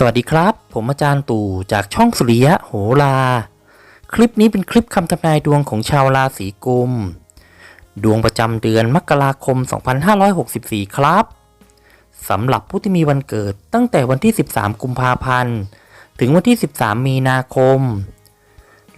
สวัสดีครับ ผมอาจารย์ตู่จากช่องสุริยะโหรา คลิปนี้เป็นคลิปคำทำนายดวงของชาวราศีกุม ดวงประจำเดือนมกราคม 2564 ครับสำหรับผู้ที่มีวันเกิดตั้งแต่วันที่ 13 กุมภาพันธ์ ถึงวันที่ 13 มีนาคม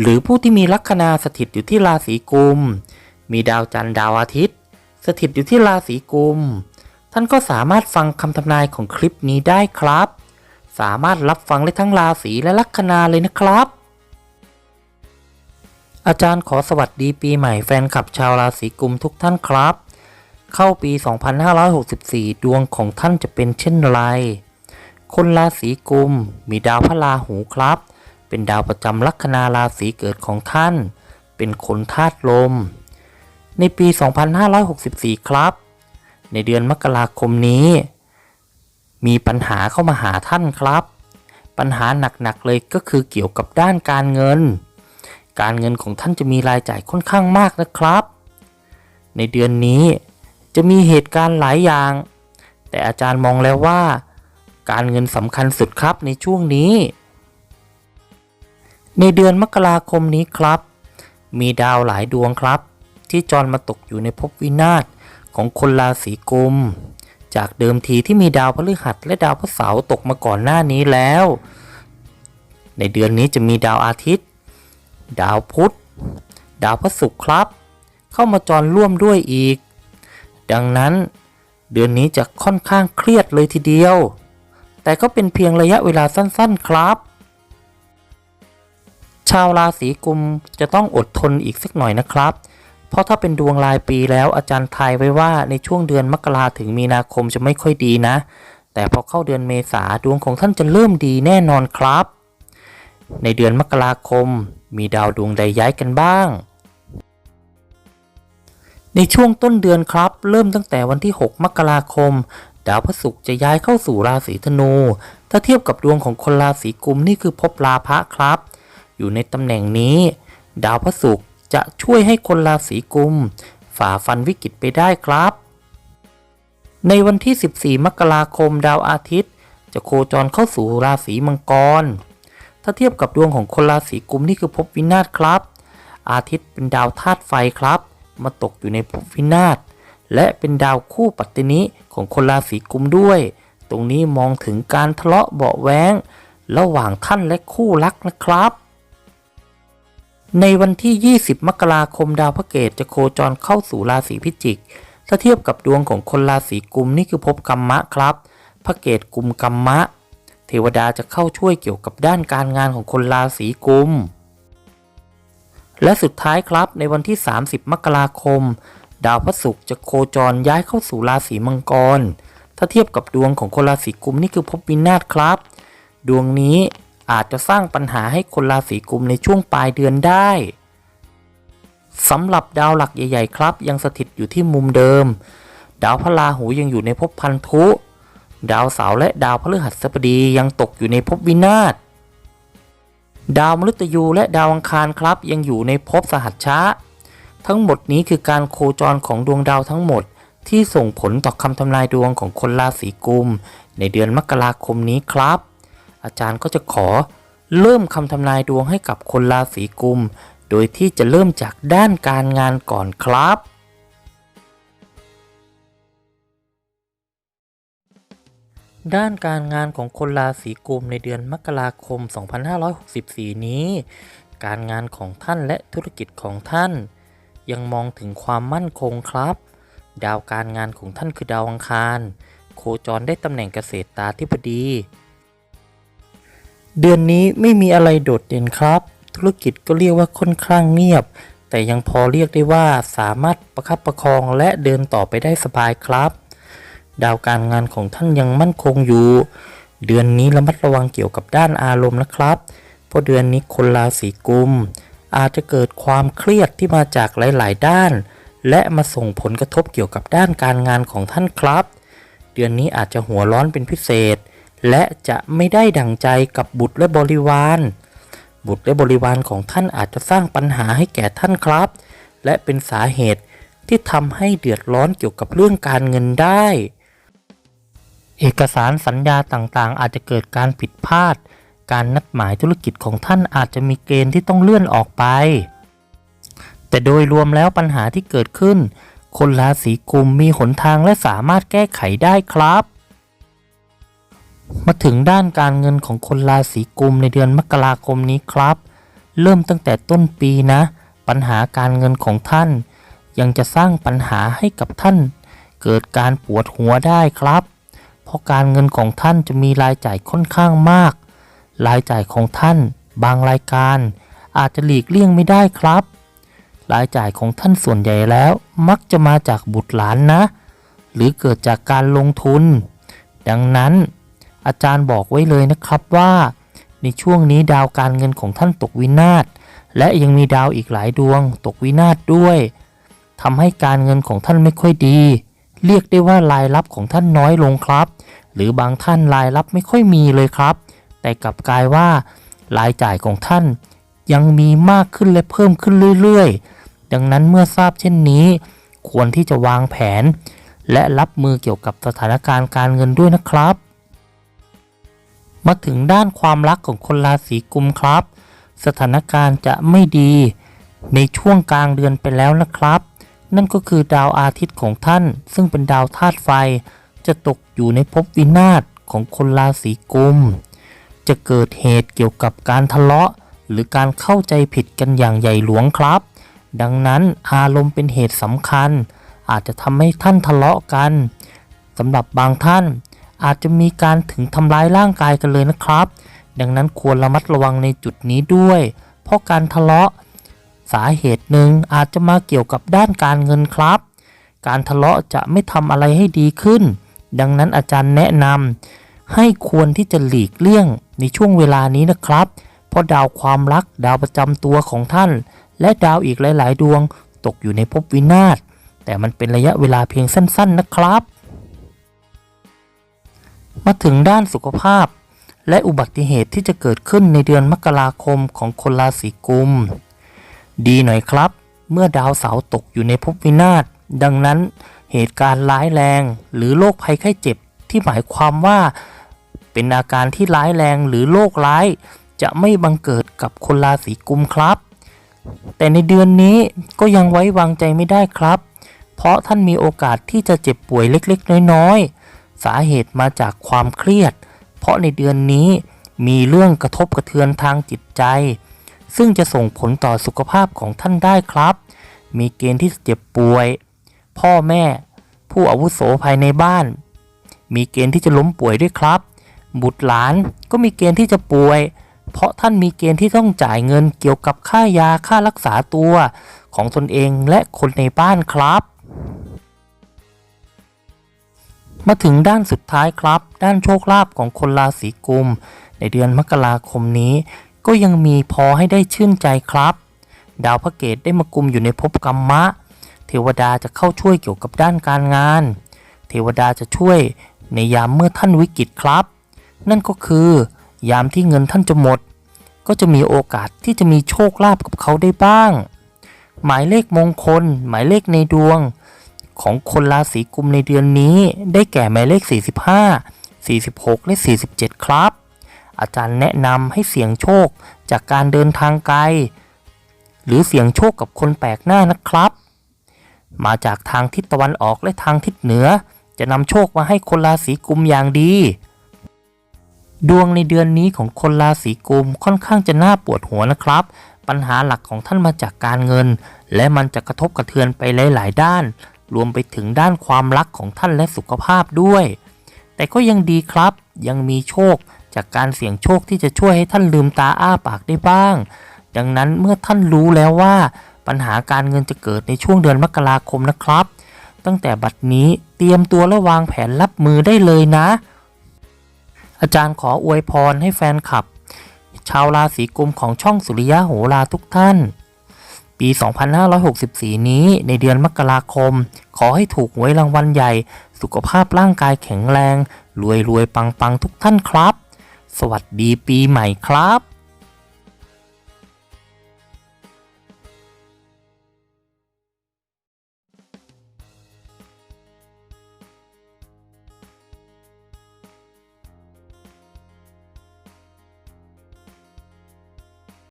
หรือผู้ที่มีลัคนาสถิตอยู่ที่ราศีกุม มีดาวจันทร์ดาวอาทิตย์ สถิตอยู่ที่ราศีกุม ท่านก็สามารถฟังคำทำนายของคลิปนี้ได้ครับ สามารถรับฟังได้ทั้งราศีและลัคนาเลยนะครับ อาจารย์ขอสวัสดีปีใหม่แฟนคลับชาวราศีกุมทุกท่านครับ เข้าปี 2564 ดวงของท่านจะเป็นเช่นไร คนราศีกุมมีดาวพระราหูครับ เป็นดาวประจำลัคนาราศีเกิดของท่าน เป็นคนธาตุลม ในปี 2564 ครับ ในเดือนมกราคมนี้ มีปัญหาเข้ามาหาท่านครับ ปัญหาหนักๆเลยก็คือเกี่ยวกับด้านการเงิน การเงินของท่านจะมีรายจ่ายค่อนข้างมากนะครับ ในเดือนนี้จะมีเหตุการณ์หลายอย่าง แต่อาจารย์มองแล้วว่า การเงินสำคัญสุดครับในช่วงนี้ ในเดือนมกราคมนี้ครับ มีดาวหลายดวงครับ ที่จรมาตกอยู่ในภพวินาศของคนราศีกุม จากเดิมทีที่มีดาวพฤหัสและดาวพฤเสาร์ตกมาก่อนหน้านี้แล้ว ในเดือนนี้จะมีดาวอาทิตย์ ดาวพุธ ดาวพฤศุกร์ครับ เข้ามาจรร่วมด้วยอีก ดังนั้น เดือนนี้จะค่อนข้างเครียดเลยทีเดียว แต่ก็เป็นเพียงระยะเวลาสั้นๆครับ ชาวราศีกุมจะต้องอดทนอีกสักหน่อยนะครับ เพราะถ้าเป็นดวงรายปีแล้วอาจารย์ทายไว้ว่าในช่วงเดือนมกราถึงมีนาคมจะไม่ค่อยดีนะ แต่พอเข้าเดือนเมษาดวงของท่านจะเริ่มดีแน่นอนครับ ในเดือนมกราคม มีดาวดวงใดย้ายกันบ้าง ในช่วงต้นเดือนครับ เริ่มตั้งแต่วันที่ 6 มกราคม ดาวพฤศุกร์จะย้ายเข้าสู่ราศีธนู ถ้าเทียบกับดวงของคนราศีกุมนี่คือภพลาภะครับ อยู่ในตำแหน่งนี้ ดาวพฤศุกร์ จะช่วยให้คนราศีกุม ฝ่าฟันวิกฤตไปได้ครับ ในวันที่ 14 มกราคมดาวอาทิตย์ จะโคจรเข้าสู่ราศีมังกร ถ้าเทียบกับดวงของคนราศีกุมนี่คือภพวินาศครับ อาทิตย์เป็นดาวธาตุไฟครับ มาตกอยู่ในภพวินาศและเป็นดาวคู่ปัตตินิของคนราศีกุมด้วย ตรงนี้มองถึงการทะเลาะเบาแวงระหว่างท่านและคู่รักนะครับ ในวันที่ 20 มกราคมดาวพระเกตจะโคจรเข้าสู่ราศีพิจิก ถ้าเทียบกับดวงของคนราศีกุมนี่คือภพกรรมะครับ พระเกตกุมกรรมะ เทวดาจะเข้าช่วยเกี่ยวกับด้านการงานของคนราศีกุม และสุดท้ายครับในวันที่ 30 มกราคม ดาวพระศุกร์จะโคจรย้ายเข้าสู่ราศีมังกร ถ้าเทียบกับดวงของคนราศีกุมนี่คือภพวินาศครับ ดวงนี้ อาจจะสร้างปัญหาให้คนราศีกุมในช่วงปลายเดือนได้สำหรับดาวหลักใหญ่ ๆ ครับ ยังสถิตอยู่ที่มุมเดิม ดาวพระราหูยังอยู่ในภพพันธุ ดาวเสาร์และดาวพฤหัสบดียังตกอยู่ในภพวินาศดาวมฤตยูและดาวอังคารครับ ยังอยู่ในภพสหัชชะ ทั้งหมดนี้คือการโคจรของดวงดาวทั้งหมด ที่ส่งผลต่อคำทำนายดวงของคนราศีกุม ในเดือนมกราคมนี้ครับ อาจารย์ก็จะขอเริ่มคำทำนายดวงให้กับคนราศีกุม โดยที่จะเริ่มจากด้านการงานก่อนครับ ด้านการงานของคนราศีกุมในเดือนมกราคม 2564 นี้ การงานของท่านและธุรกิจของท่าน ยังมองถึงความมั่นคงครับ ดาวการงานของท่านคือดาวอังคาร โคจรได้ตำแหน่งเกษตรตาธิบดี เดือนนี้ไม่มีอะไรโดดเด่นครับ ธุรกิจก็เรียกว่าค่อนข้างเงียบ แต่ยังพอเรียกได้ว่าสามารถประคับประคองและเดินต่อไปได้สบายครับ ดาวการงานของท่านยังมั่นคงอยู่ เดือนนี้ระมัดระวังเกี่ยวกับด้านอารมณ์นะครับ เพราะเดือนนี้คนราศีกุม อาจจะเกิดความเครียดที่มาจากหลาย ๆ ด้าน และมาส่งผลกระทบเกี่ยวกับด้านการงานของท่านครับ เดือนนี้อาจจะหัวร้อนเป็นพิเศษ และจะไม่ได้ดั่งใจกับบุตรและบริวาร บุตรและบริวารของท่านอาจจะสร้างปัญหาให้แก่ท่านครับ และเป็นสาเหตุที่ทำให้เดือดร้อนเกี่ยวกับเรื่องการเงินได้ เอกสารสัญญาต่างๆ อาจจะเกิดการผิดพลาด การนัดหมายธุรกิจของท่านอาจจะมีเกณฑ์ที่ต้องเลื่อนออกไป แต่โดยรวมแล้วปัญหาที่เกิดขึ้น คนราศีกุมมีหนทางและสามารถแก้ไขได้ครับ มาถึงด้านการเงินของคนราศีกุมในเดือนมกราคมนี้ครับ เริ่มตั้งแต่ต้นปีนะ ปัญหาการเงินของท่าน ยังจะสร้างปัญหาให้กับท่าน เกิดการปวดหัวได้ครับ เพราะการเงินของท่านจะมีรายจ่ายค่อนข้างมาก รายจ่ายของท่าน บางรายการ อาจจะหลีกเลี่ยงไม่ได้ครับ รายจ่ายของท่านส่วนใหญ่แล้ว มักจะมาจากบุตรหลานนะ หรือเกิดจากการลงทุน ดังนั้น อาจารย์บอกไว้เลยนะครับว่า ในช่วงนี้ดาวการเงินของท่านตกวินาศและยังมีดาวอีกหลายดวง ตกวินาศด้วยทำให้การเงินของท่านไม่ค่อยดี เรียกได้ว่ารายรับของท่านน้อยลงครับ หรือบางท่านรายรับไม่ค่อยมีเลยครับ แต่กลับกลายว่ารายจ่ายของท่าน ยังมีมากขึ้นและเพิ่มขึ้นเรื่อยๆ ดังนั้นเมื่อทราบเช่นนี้ ควรที่จะวางแผน และรับมือเกี่ยวกับสถานการณ์การเงินด้วยนะครับ มาถึงด้านความรักของคนราศีกุมครับ สถานการณ์จะไม่ดี ในช่วงกลางเดือนไปแล้วนะครับ นั่นก็คือดาวอาทิตย์ของท่าน ซึ่งเป็นดาวธาตุไฟ จะตกอยู่ในภพวินาศของคนราศีกุม จะเกิดเหตุเกี่ยวกับการทะเลาะ หรือการเข้าใจผิดกันอย่างใหญ่หลวงครับ ดังนั้นอารมณ์เป็นเหตุสำคัญ อาจจะทำให้ท่านทะเลาะกันสำหรับบางท่าน อาจจะมีการถึงทำร้ายร่างกายกันเลยนะครับ ดังนั้นควรระมัดระวังในจุดนี้ด้วย เพราะการทะเลาะ สาเหตุหนึ่งอาจจะมาเกี่ยวกับด้านการเงินครับ การทะเลาะจะไม่ทำอะไรให้ดีขึ้น ดังนั้นอาจารย์แนะนำให้ควรที่จะหลีกเลี่ยงในช่วงเวลานี้นะครับ เพราะดาวความรักดาวประจำตัวของท่าน และดาวอีกหลาย ๆ ดวง ตกอยู่ในภพวินาศแต่มันเป็นระยะเวลาเพียงสั้น ๆ นะครับ มาถึงด้านสุขภาพ และอุบัติเหตุที่จะเกิดขึ้นในเดือนมกราคมของคนราศีกุม ดีหน่อยครับ เมื่อดาวเสาร์ตกอยู่ในภพวินาศดังนั้นเหตุการณ์ร้ายแรง หรือโรคภัยไข้เจ็บที่หมายความว่า เป็นอาการที่ร้ายแรงหรือโรคร้าย จะไม่บังเกิดกับคนราศีกุมครับ แต่ในเดือนนี้ก็ยังไว้วางใจไม่ได้ครับ เพราะท่านมีโอกาสที่จะเจ็บป่วยเล็กๆ น้อยๆ สาเหตุมาจากความเครียด เพราะในเดือนนี้มีเรื่องกระทบกระเทือนทางจิตใจ ซึ่งจะส่งผลต่อสุขภาพของท่านได้ครับ มีเกณฑ์ที่เจ็บป่วย พ่อแม่ ผู้อาวุโสภายในบ้าน มีเกณฑ์ที่จะล้มป่วยด้วยครับ บุตรหลานก็มีเกณฑ์ที่จะป่วย เพราะท่านมีเกณฑ์ที่ต้องจ่ายเงินเกี่ยวกับค่ายาค่ารักษาตัวของตนเองและคนในบ้านครับ มาถึงด้านสุดท้ายครับ ด้านโชคลาภของคนราศีกุม ในเดือนมกราคมนี้ ก็ยังมีพอให้ได้ชื่นใจครับ ดาวพระเกตได้มากุมอยู่ในภพกรรมะ เทวดาจะเข้าช่วยเกี่ยวกับด้านการงาน เทวดาจะช่วยในยามเมื่อท่านวิกฤตครับ นั่นก็คือยามที่เงินท่านจะหมด ก็จะมีโอกาสที่จะมีโชคลาภกับเขาได้บ้าง หมายเลขมงคล หมายเลขในดวง ของคนราศีกุมในเดือนนี้ ได้แก่หมายเลข 45 46 และ 47 ครับ อาจารย์แนะนำให้เสี่ยงโชคจากการเดินทางไกล หรือเสี่ยงโชคกับคนแปลกหน้านะครับ มาจากทางทิศตะวันออกและทางทิศเหนือ จะนำโชคมาให้คนราศีกุมอย่างดี ดวงในเดือนนี้ของคนราศีกุมค่อนข้างจะน่าปวดหัวนะครับ ปัญหาหลักของท่านมาจากการเงิน และมันจะกระทบกระเทือนไปหลาย ๆ ด้าน รวมไปถึงด้านความรักของท่านและสุขภาพด้วย แต่ก็ยังดีครับ ยังมีโชคจากการเสี่ยงโชคที่จะช่วยให้ท่านลืมตาอ้าปากได้บ้าง ดังนั้นเมื่อท่านรู้แล้วว่า ปัญหาการเงินจะเกิดในช่วงเดือนมกราคมนะครับ ตั้งแต่บัดนี้เตรียมตัวและวางแผนรับมือได้เลยนะ อาจารย์ขออวยพรให้แฟนคลับ ชาวราศีกุมของช่องสุริยะโหราทุกท่าน ปี 2564 นี้ในเดือนมกราคม ขอให้ถูกหวยรางวัลใหญ่ สุขภาพร่างกายแข็งแรง รวยรวยปังปังทุกท่านครับ สวัสดีปีใหม่ครับ